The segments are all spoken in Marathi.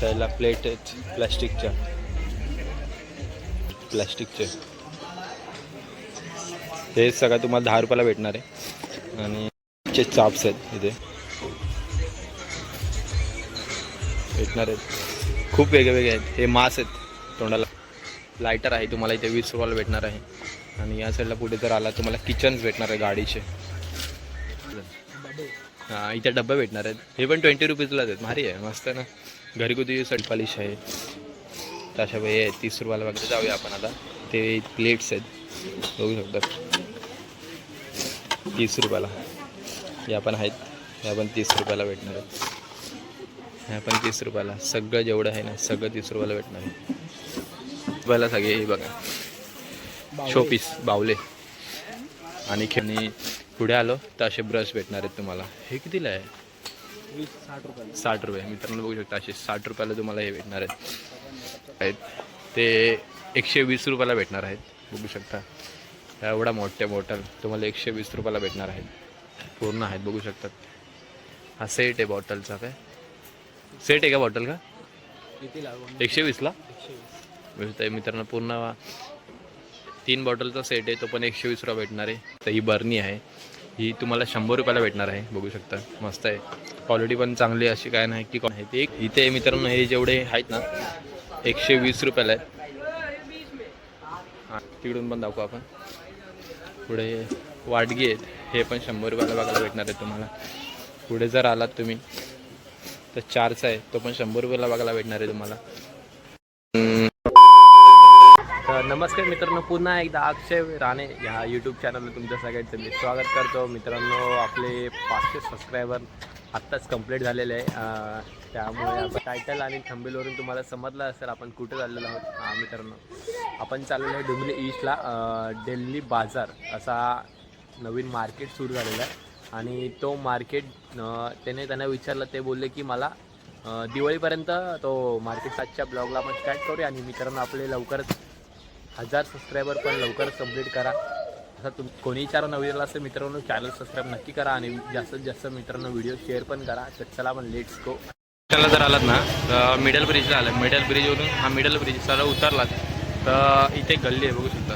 त्याला प्लेट आहेत प्लॅस्टिकच्या प्लॅस्टिकचे हे सगळं तुम्हाला दहा रुपयाला भेटणार आहे. आणि चे चाप्स आहेत इथे. भेटणार आहेत. खूप वेगळे वेगळे आहेत. हे मास आहेत. तोंडाला लायटर आहे. तुम्हाला इथे वीस रुपयाला भेटणार आहे. आणि या साईडला पुढे जर आला तुम्हाला किचन्स भेटणार आहे गाडीचे. हां इथे डब्बे भेटणार आहेत. हे पण ट्वेंटी रुपीजलाच आहेत. भारी आहे. मस्त आहे ना? घरगुती सटपालिश आहे. अशा हे आहेत तीस रुपयाला वगैरे जाऊया आपण आता. ते प्लेट्स आहेत. बघू शकतात तीस रुपयाला. या पण आहेत. या पण तीस रुपयाला भेटणार आहेत. ह्या पण तीस रुपयाला. सगळं जेवढं आहे ना सगळं तीस रुपयाला भेटणार आहे. रुपयाला सगळे हे बघा. शोपीस बावले. आणि खेळणी पुढे आलो तर असे ब्रश भेटणार आहेत तुम्हाला. हे कितीला आहे? साठ रुपये. साठ रुपये मित्रांनो बघू शकता असे साठ रुपयाला तुम्हाला हे भेटणार आहेत. ते एकशे वीस रुपयाला भेटणार आहेत. बघू शकता. एवढा मोठ्या बॉटल तुम्हाला एकशे वीस रुपयाला भेटणार आहेत. पूर्ण आहेत बघू शकतात हा सेट आहे बॉटलचा काय? सेट आहे का बॉटल का? एकशे वीसला मित्रांनो पूर्ण तीन बॉटलचा सेट आहे तो पण एकशे वीस रुपया भेटणार आहे. तर ही बर्नी आहे. ही तुम्हाला शंभर रुपयाला भेटणार आहे बघू शकता. मस्त आहे. क्वालिटी पण चांगली अशी काय नाही की कोण आहे ते एक- इथे मित्रांनो हे जेवढे आहेत ना एकशे वीस रुपयाला आहेत. हां तिकडून पण दाखवू आपण. पुढे वाटगी आहेत हे पण शंभर रुपयाला बघायला भेटणार आहे तुम्हाला. पुढे जर आलात तुम्ही तर चारचा आहे तो पण शंभर रुपयाला बघायला भेटणार आहे तुम्हाला तर नमस्कार मित्रांनो पुन्हा एकदा अक्षय राणे ह्या यूट्यूब चॅनलला तुमच्या सगळ्यांचं मी स्वागत करतो. मित्रांनो आपले पाचशे सबस्क्रायबर आत्ताच कंप्लीट झालेले आहे. त्यामुळे आपण टायटल आणि थंबेलवरून तुम्हाला समजलं असेल आपण कुठे चाललेलो आहोत. हा मित्रांनो आपण चाललेलो आहे डुंबली ईस्टला डेल्ली बाजार असा नवीन मार्केट सुरू झालेला आहे. आणि तो मार्केट त्याने त्यांना विचारलं ते बोलले की मला दिवाळीपर्यंत तो मार्केट आजच्या ब्लॉगला आपण स्टार्ट करूया. आणि मित्रांनो आपले लवकरच हजार सबस्क्रायबर पण लवकर कंप्लीट करा. असं तुम कोणी विचार नवीन असेल मित्रांनो चॅनल सबस्क्राईब नक्की करा आणि जास्तीत जास्त मित्रांनो व्हिडिओ शेअर पण करा. तर चला आपण लेट्स गो त्याला जर आलात ना तर मिडल ब्रिजला आलं मिडल ब्रिजवरून हा मिडल ब्रिज सरळ उतरलात. तर इथे गल्ली आहे बघू शकता.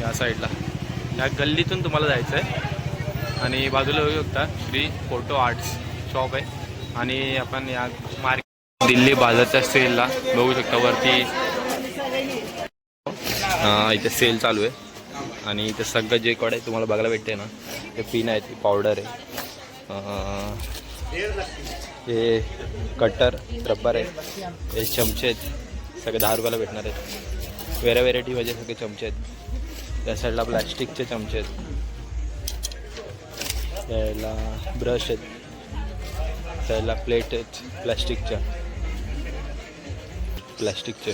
या साईडला या गल्लीतून तुम्हाला जायचं आहे आणि बाजूला बघू शकता श्री फोटो आर्ट्स शॉप आहे. आणि आपण या मार्केट दिल्ली बाजारच्या सेलला बघू शकता. वरती इथे सेल चालू आहे. आणि इथे सगळं जे कडे तुम्हाला बघायला भेटते ना ते पिन आहे ती पावडर आहे. हे कटर रब्बर आहे. हे चमचे आहेत. सगळे दहा रुपयाला भेटणार आहेत. वेऱ्या म्हणजे सगळे चमचे आहेत. त्या साईडला प्लॅस्टिकचे चमचे आहेत. त्याला ब्रश आहेत. त्याला प्लेट आहेत. प्लॅस्टिकच्या प्लॅस्टिकचे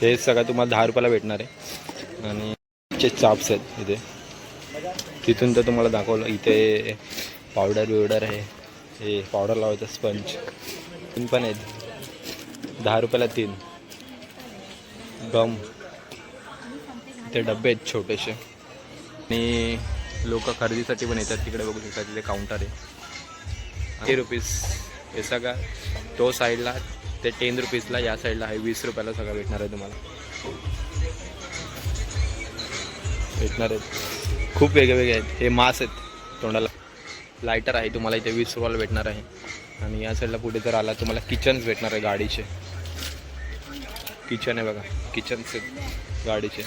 हे सगळं तुम्हाला दहा रुपयाला भेटणार आहे. आणि चे चाप्स आहेत इथे. तिथून तर तुम्हाला दाखवलं इथे पावडर बिवडर आहे. हे पावडर लावायचं स्पंज. तीन पण आहेत. दहा रुपयाला तीन. गम. ते डबे आहेत छोटेसे. आणि लोक खरेदीसाठी पण येतात. तिकडे बघू शकतात तिथे काउंटर आहे. ते रुपीज हे सगळं. तो साईडला ते टेन रुपीजला या साईडला आहे वीस रुपयाला सगळं भेटणार आहे तुम्हाला. भेटणार आहेत. खूप वेगळे वेगळे आहेत. हे मास आहेत तोंडाला. लायटर आहे तुम्हाला इथे वीस रुपयाला भेटणार आहे. आणि या साईडला पुढे जर आला तुम्हाला किचन्स भेटणार आहे गाडीचे. किचन आहे बघा. किचन्स आहेत गाडीचे.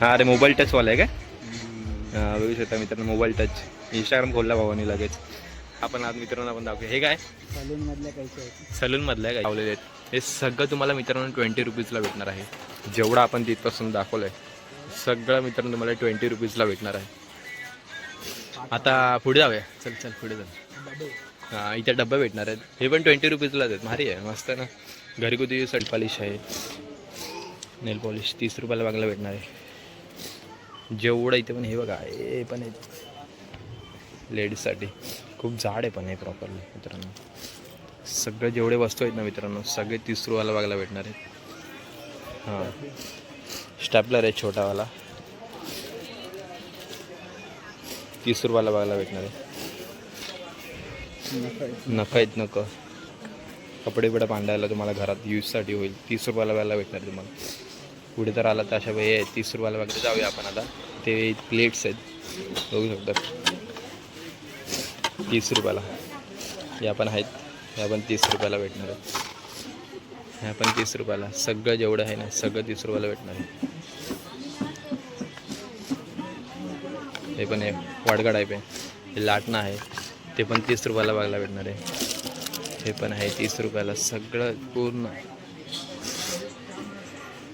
हां अरे मोबाईल टचवाला आहे का बघू शकता मित्रांनो मोबाईल टच इंस्टाग्राम खोलला भावानी लगेच. आपण आज मित्रांनो आपण दाखवूया. हे काय? सलून मधल्या पैसे आहेत. सलूनमधलं आहे काय? लावलेले आहेत. हे सगळं तुम्हाला मित्रांनो ट्वेंटी रुपीजला भेटणार आहे. जेवढं आपण तिथपासून दाखवलं आहे सगळं मित्रांनो तुम्हाला ट्वेंटी रुपीजला भेटणार आहे. आता पुढे जाऊया. चल चल पुढे बडे हां इथे डब्बे भेटणार आहेत. हे पण ट्वेंटी रुपीजलाच आहेत. भारी आहे मस्त ना. घरगुती सट पॉलिश आहे. नेल पॉलिश तीस रुपयाला बघायला भेटणार आहे. जेवढं इथे पण हे बघा हे पण आहेत. लेडीजसाठी खूप जाड आहे पण हे प्रॉपरली मित्रांनो. सगळे जेवढे वस्तू आहेत ना मित्रांनो सगळे तीस रुपयाला बघायला भेटणार आहेत. हां. स्टॅपलर आहे छोटावाला. तीस रुपयाला बघायला भेटणार आहे. नखं आहेत नखं. कपडे बिडा बांधायला तुम्हाला घरात यूजसाठी होईल. तीस रुपयाला बघायला भेटणार तुम्हाला. पुढे तर आला तर अशा वेळी आहे तीस रुपयाला वगैरे जाऊया आपण आता. ते प्लेट्स आहेत. बघू शकता. तीस रुपयाला. या पण आहेत. ह्या पण तीस रुपयाला भेटणार आहेत. ह्या पण तीस रुपयाला. सगळं जेवढं आहे ना सगळं तीस रुपयाला भेटणार आहे. हे पण आहे वाडगा टाईप आहे. हे लाटणं आहे. ते पण तीस रुपयाला बघायला भेटणार आहे. हे पण आहे तीस रुपयाला. सगळं पूर्ण.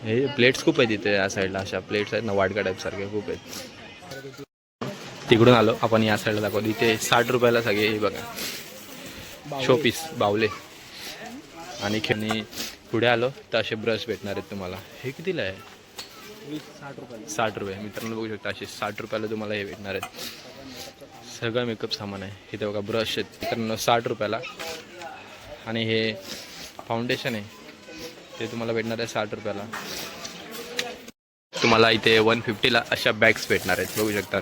हे प्लेट्स खूप आहेत तिथे या साईडला अशा प्लेट्स आहेत ना वाडगा टाईप सारखे खूप आहेत. तिकडून आलो. आपण या साईडला दाखवतो. इथे साठ रुपयाला सगळे हे बघा. शोपीस बावले. आणि खेळणी पुढे आलो. तर असे ब्रश भेटणार आहेत तुम्हाला. हे कितीला आहे? साठ रुपयाला. साठ रुपये. मित्रांनो बघू शकता असे साठ रुपयाला तुम्हाला हे भेटणार आहेत. सगळं मेकअप सामान आहे. इथे बघा ब्रश आहेत. मित्रांनो साठ रुपयाला. आणि हे फाउंडेशन आहे. ते तुम्हाला भेटणार आहे साठ रुपयाला. तुम्हाला इथे वन फिफ्टीला अशा बॅग्स भेटणार आहेत. बघू शकता.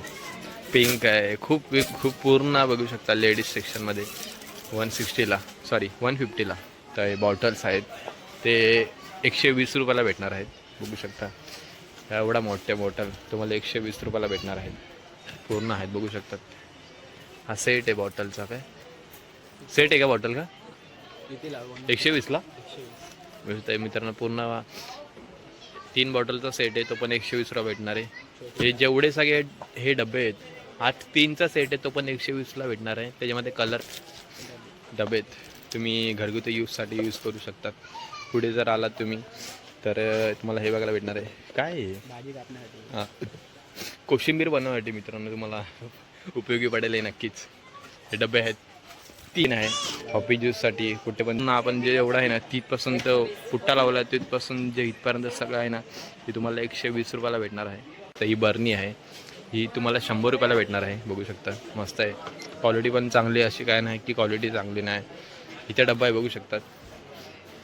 पिंक आहे. खूप खूप पूर्ण बघू शकता लेडीज सेक्शनमध्ये वन सिक्स्टीला सॉरी वन फिफ्टीला तर हे बॉटल्स आहेत. ते एकशे वीस रुपयाला भेटणार आहेत. बघू शकता. एवढा मोठ्या बॉटल तुम्हाला एकशे वीस रुपयाला भेटणार आहेत. पूर्ण आहेत बघू शकतात हा सेट आहे बॉटलचा काय? सेट आहे का बॉटल का? एकशे वीसला एकशे आहे मित्रांनो पूर्ण तीन बॉटलचा सेट आहे. तो पण एकशे वीस रुपया भेटणार आहे. हे जेवढे सगळे हे डबे आहेत हा तीनचा सेट आहे तो पण एकशे वीसला भेटणार आहे. त्याच्यामध्ये कलर डबे आहेत तुम्ही घरगुती यूजसाठी यूज करू शकतात. पुढे जर आलात तुम्ही तर तुम्हाला हे बघायला भेटणार आहे. काय आहे हे? कोशिंबीर बनवण्यासाठी मित्रांनो तुम्हाला उपयोगी पडेल हे नक्कीच. हे डबे आहेत. तीन आहे कॉफी ज्यूससाठी कुठे पण आपण जे एवढं आहे ना तिथपासून तर पुट्टा लावला आहे तिथपासून जे इथपर्यंत सगळं आहे ना ते तुम्हाला एकशे वीस रुपयाला भेटणार आहे. तर ही बर्नी आहे. ही तुम्हाला शंभर रुपयाला भेटणार आहे बघू शकता. मस्त आहे. क्वालिटी पण चांगली आहे, अशी काय नाही की क्वालिटी चांगली नाही. इथे डब्बा आहे बघू शकतात.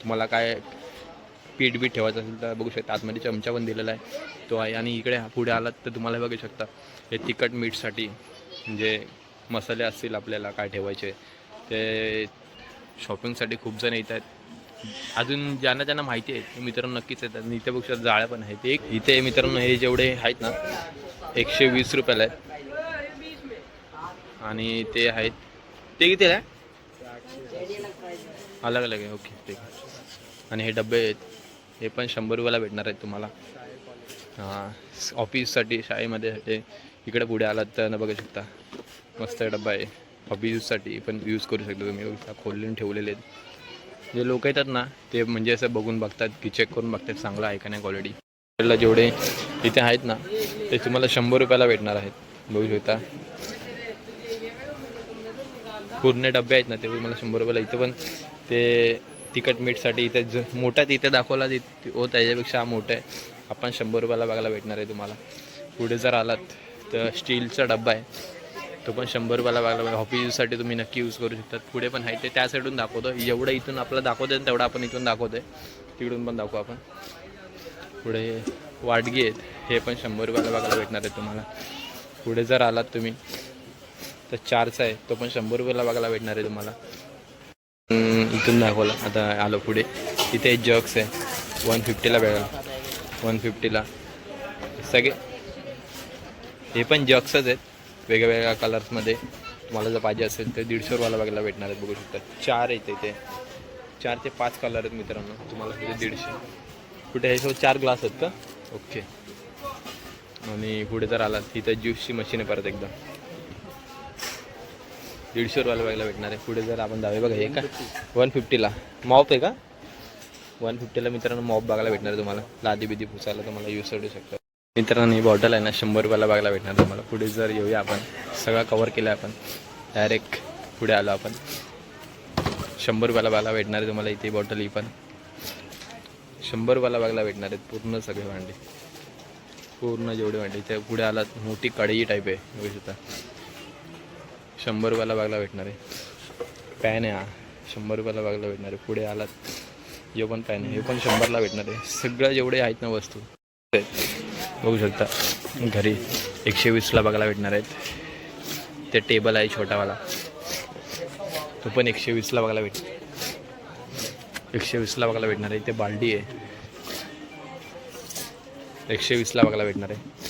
तुम्हाला काय पीठ बीठ ठेवायचं असेल तर बघू शकता. आतमध्ये चमचा पण दिलेला आहे. तो आहे आणि इकडे पुढे आलात तर तुम्हाला बघू शकता. हे तिखट मीठसाठी जे मसाले असतील आपल्याला काय ठेवायचे. ते शॉपिंगसाठी खूप जण येत आहेत. अजून ज्यांना ज्यांना माहिती आहे ते मित्रांनो नक्कीच येतात. आणि इथे बघू शकता जाळ्या पण आहेत. एक इथे मित्रांनो हे जेवढे आहेत ना एकशे वीस रुपयाला आहेत. आणि ते आहेत. ते किती आहे? अलग अलग आहे ओके ठीक आहे आणि हे डबे आहेत. हे पण शंभर रुपयाला भेटणार आहेत तुम्हाला. हां ऑफिससाठी शाळेमध्ये ते इकडे पुढे आलात तर न बघू शकता. मस्त डब्बा आहे. ऑफिस यूजसाठी पण यूज करू शकता तुम्ही. खोलून ठेवलेले आहेत. जे लोक येतात ना ते म्हणजे असं बघून बघतात की चेक करून बघतात. चांगलं आहे का नाही क्वालिटी जेवढे इथे आहेत ना ते तुम्हाला शंभर रुपयाला भेटणार आहेत. बघू शकता. पूर्ण डबे आहेत ना ते मला शंभर रुपयाला. इथे पण ते तिखट मीठसाठी इथे ज मोठा तिथे दाखवला ति- हो त्याच्यापेक्षा हा मोठा आहे. आपण शंभर रुपयाला बघायला भेटणार आहे तुम्हाला. पुढे जर आलात तर स्टीलचा डब्बा आहे. तो पण शंभर रुपयाला बघायला हॉफी यूजसाठी तुम्ही नक्की यूज करू शकतात पुढे पण आहे ते. त्या साईडून दाखवतो. एवढं इथून आपलं दाखवतो तेवढं आपण इथून दाखवतो आहे तिकडून पण दाखवू आपण. पुढे वाटगी आहेत हे पण शंभर रुपयाला बघायला भेटणार आहे तुम्हाला. पुढे जर आलात तुम्ही तर चारचा आहे. तो पण शंभर रुपयाला बघायला भेटणार आहे तुम्हाला. इथून दाखवला. आता आलो पुढे. इथे जग्स आहे. वन फिफ्टीला भेटायला वन फिफ्टीला. सगळे. हे पण जग्सच आहेत. वेगवेगळ्या कलर्समध्ये तुम्हाला जर पाहिजे असेल तर दीडशे रुपयाला बघायला भेटणार आहेत. बघू शकता. चार आहेत इथे. चार ते पाच कलर आहेत मित्रांनो. तुम्हाला तिथे दीडशे. कुठे हे सगळं चार ग्लास आहेत का? ओके. आणि पुढे जर आलात तिथं ज्यूसची मशीन आहे परत एकदा. दीडशे रुपयाला बघायला भेटणार आहे. पुढे जर आपण जावे बघा हे का? वन फिफ्टीला मॉप आहे का? वन फिफ्टीला मित्रांनो मॉप बघायला भेटणार आहे तुम्हाला. लादी बिदी पुसायला तुम्हाला यूज करू शकतो. मित्रांनो ही बॉटल आहे ना शंभर रुपयाला बघायला भेटणार तुम्हाला. पुढे जर येऊया आपण सगळं कवर केलं आपण डायरेक्ट पुढे आलो आपण. शंभर रुपयाला बघायला भेटणार आहे तुम्हाला इथे बॉटल ही पण. शंभरवाला बागला भेटणार आहेत पूर्ण सगळे भांडे. पूर्ण जेवढे भांडे. त्या पुढे आलात मोठी कढई टाईप आहे बघू शकता. शंभर रुपयाला भेटणार आहे. पॅन आहे हा. शंभर रुपयाला भेटणार आहे. पुढे आलात. हे पण पॅन आहे. हे पण शंभरला भेटणार आहे. सगळं जेवढे आहेत ना वस्तू बघू शकता. घरी एकशे वीसला बघायला भेटणार आहेत. ते टेबल आहे छोटावाला. तो पण एकशे वीसला बघायला भेटणार एकशे वीसला बघायला भेटणार आहे. इथे बाल्टी आहे. एकशे वीसला बघायला भेटणार आहे.